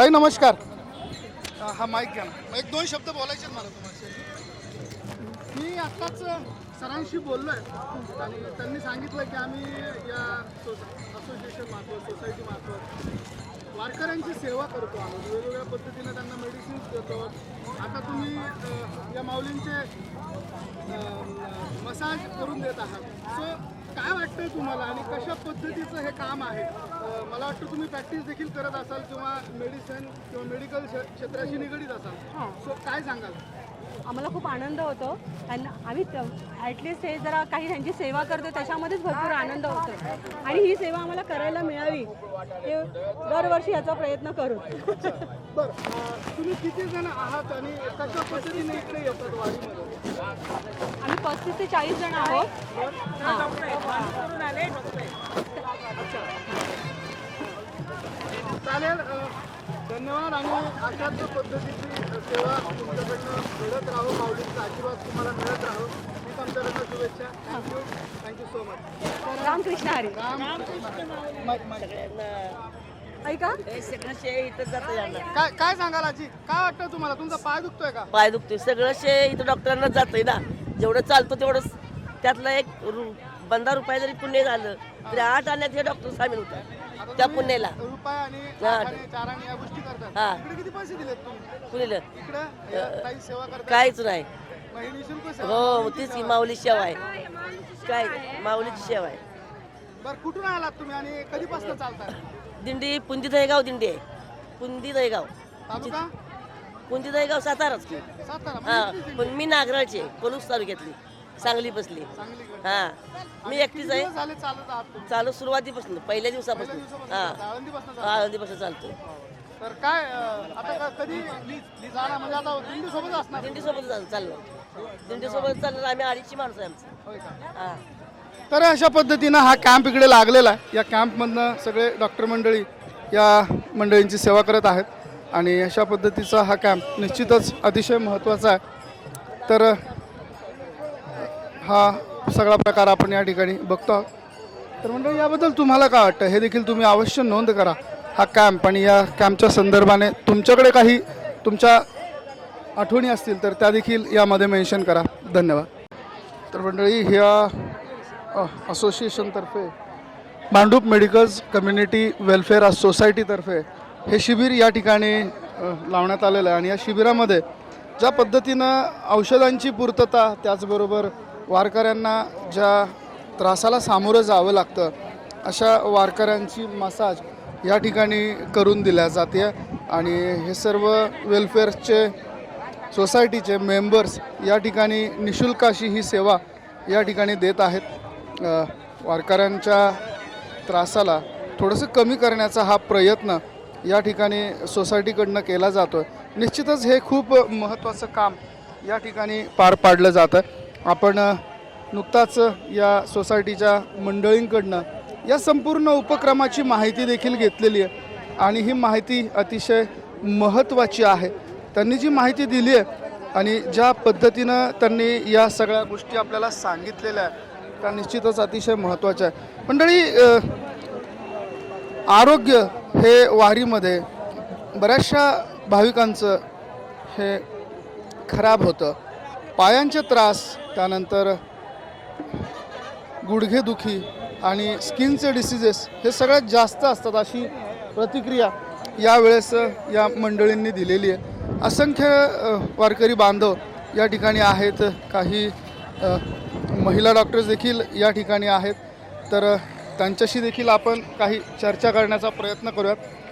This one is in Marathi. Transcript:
ताई नमस्कार. हा माईक घ्या ना. एक दोन शब्द बोलायचे आहेत मला तुम्हाला. मी आत्ताच सरांशी बोललो आहे आणि त्यांनी सांगितलं की आम्ही या असोसिएशन मार्फत सोसायटी मार्फत वारकऱ्यांची सेवा करतो आहोत वेगवेगळ्या पद्धतीने त्यांना मेडिसिन्स देतो. आता तुम्ही अ, या माऊलींचे मसाज करून देत आहात. सो वाटतंय तुम्हाला आणि कशा पद्धतीचं हे काम आहे? मला वाटतं तुम्ही प्रॅक्टिस देखील करत असाल किंवा मेडिसिन किंवा मेडिकल क्षेत्राशी निगडीत असाल. हां. सो काय सांगाल? आम्हाला खूप आनंद होतो आणि आम्ही ॲटलिस्ट हे जरा काही त्यांची सेवा करतो त्याच्यामध्येच भरपूर आनंद होतो. आणि ही सेवा आम्हाला करायला मिळावी हे दरवर्षी याचा प्रयत्न करू. बरं. तुम्ही किती जण आहात आणि कशा पद्धतीने इकडे येतात वारीमध्ये आम्ही पस्तीस ते चाळीस जण आहोत. चालेल धन्यवाद आणि अशाच पद्धतीची सेवा तुमच्याकडनं घडत राहो. माऊलींचा आशीर्वाद तुम्हाला मिळत राहो. ही आमच्याकडनं शुभेच्छा. Thank you thank you so much Ramkrishna Hari. Ram mike mike ऐका काय काय सांगाल आजी? काय वाटतं तुम्हाला? तुमचा पाय दुखतोय का? पाय दुखते सगळं शे इथं डॉक्टरांना जातंय ना. जेवढं चालतं तेवढं त्यातलं एक रु बंदा रुपये जरी पुण्य झालं तरी आठ आणण्यात हे डॉक्टर सामील होतात. त्या पुण्याला. रुपये आणि हा. आणि चाराणी या गोष्टी करतात. हा. इकडे किती पैसे दिलेत तुम्ही? कुणीला इकडे या काही सेवा करतात. काहीच नाही. मग ही निशुल्क सेवा हो माऊलींची तीच की सेवा. माऊली सेवा आहे. काय माऊलीची सेवा आहे. बरं कुठून आलात तुम्ही आणि कधीपासून चालताय? दिंडी पुंदी दहेगाव दिंडी आहे. पुंदी दहेगाव. तालुका? पुंदी दहेगाव साताराच. की हा म्हणजे पण मी नागराळची आहे पलूस तालुक्यातली. सांगली बसली. चांगली हा. मी एकटीच आहे. झाले चालत आहात तुम्ही? चालू सुरुवातीपासून पहिल्या पहिल्या दिवसापासून दिवसापासून हा आळंदीपासून चालता. आळंदीपासून तर काय अं, आता का- कधी जाणार म्हणजे आता दिंडी सोबत असणार. दिंडी सोबत चाललो दिंडी सोबत चाललो आम्ही अडीचशे माणसं आहे आमचं. होय का? हा. तर अशा पद्धतीनं हा कॅम्प इकडे लागलेला आहे. या कॅम्पमधनं सगळे डॉक्टर मंडळी या मंडळींची सेवा करत आहेत. आणि अशा पद्धतीचा हा कॅम्प निश्चितच अतिशय महत्त्वाचा आहे. तर हा सगळा प्रकार आपण या ठिकाणी बघतो आहोत. तर मंडळी याबद्दल तुम्हाला काय वाटतं? हे देखील तुम्ही अवश्य नोंद करा. हा कॅम्प आणि या कॅम्पच्या संदर्भाने तुमच्याकडे काही तुमच्या आठवणी असतील तर त्या देखील यामध्ये मेन्शन करा. धन्यवाद. तर मंडळी ह्या असोसिएशनतर्फे मांडूप मेडिकल्स कम्युनिटी वेलफेअर सोसायटीतर्फे हे शिबिर या ठिकाणी लावण्यात आलेलं आहे. आणि या शिबिरामध्ये ज्या पद्धतीनं औषधांची पूर्तता त्याचबरोबर वारकऱ्यांना ज्या त्रासाला सामोरं जावं लागतं अशा वारकऱ्यांची मसाज या ठिकाणी करून दिल्या जाते. आणि हे सर्व वेलफेअरचे सोसायटीचे मेंबर्स या ठिकाणी निशुल्क अशी ही सेवा या ठिकाणी देत आहेत. वारकऱ्यांच्या त्रासाला थोडंसं कमी करण्याचा हा प्रयत्न या ठिकाणी सोसायटीकडनं केला जातो आहे निश्चितच हे खूप महत्त्वाचं काम या ठिकाणी पार पाडलं जातं आपण नुकताच या सोसायटीच्या मंडळींकडनं या संपूर्ण उपक्रमाची माहिती देखील घेतलेली आहे. आणि ही माहिती अतिशय महत्त्वाची आहे. त्यांनी जी माहिती दिली आहे आणि ज्या पद्धतीनं त्यांनी या सगळ्या गोष्टी आपल्याला सांगितलेल्या आहेत का निश्चितच अतिशय महत्त्वाच्या आहे. मंडळी आरोग्य हे वारीमध्ये बऱ्याचशा भाविकांचं हे खराब होतं. पायांचे त्रास त्यानंतर गुडघेदुखी आणि स्किनचे डिसिजेस हे सगळ्यात जास्त असतात अशी प्रतिक्रिया यावेळेस या मंडळींनी दिलेली आहे. असंख्य वारकरी बांधव या ठिकाणी आहेत. काही महिला डॉक्टर्स देखील या ठिकाणी आहेत. तर त्यांच्याशी देखील आपण काही चर्चा करण्याचा प्रयत्न करूयात.